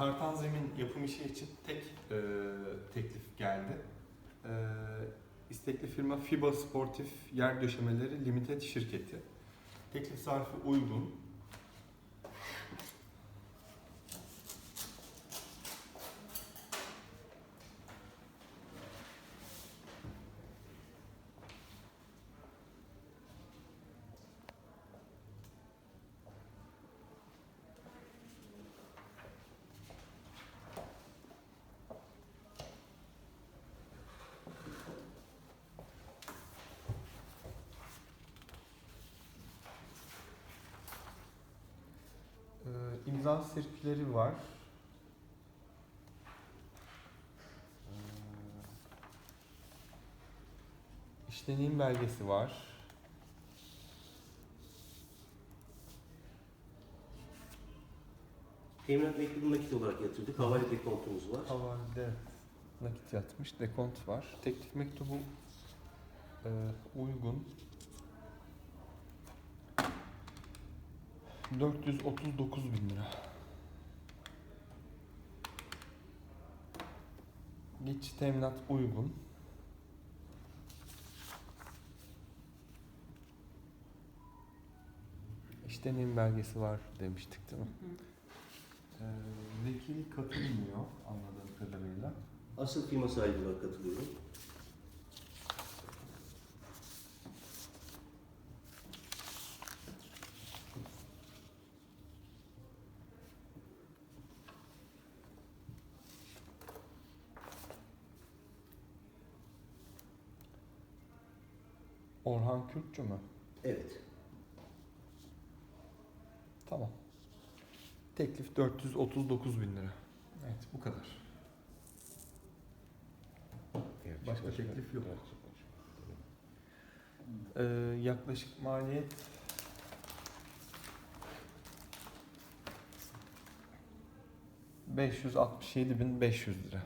Tartan Zemin yapım işi için tek e, teklif geldi. E, istekli firma FIBA Sportif Yer Döşemeleri Limited şirketi. Teklif zarfı uygun. İmza sirküleri var. E, işlenim belgesi var. Teminat mektubunu nakit olarak yatırdık. Havale dekontumuz var. Havalede nakit yatmış, dekont var. Teklif mektubu e, uygun. 439 bin lira. Geçici teminat uygun. İşlenim belgesi var demiştik değil mi? Ee, vekil katılmıyor anladığım kadarıyla. Asıl firma sahibi olarak katılıyorum. Orhan Kürkçü mü? Evet. Tamam. Teklif 439 bin lira. Evet bu kadar. Başka teklif yok. Ee, yaklaşık maliyet ...567.500 lira.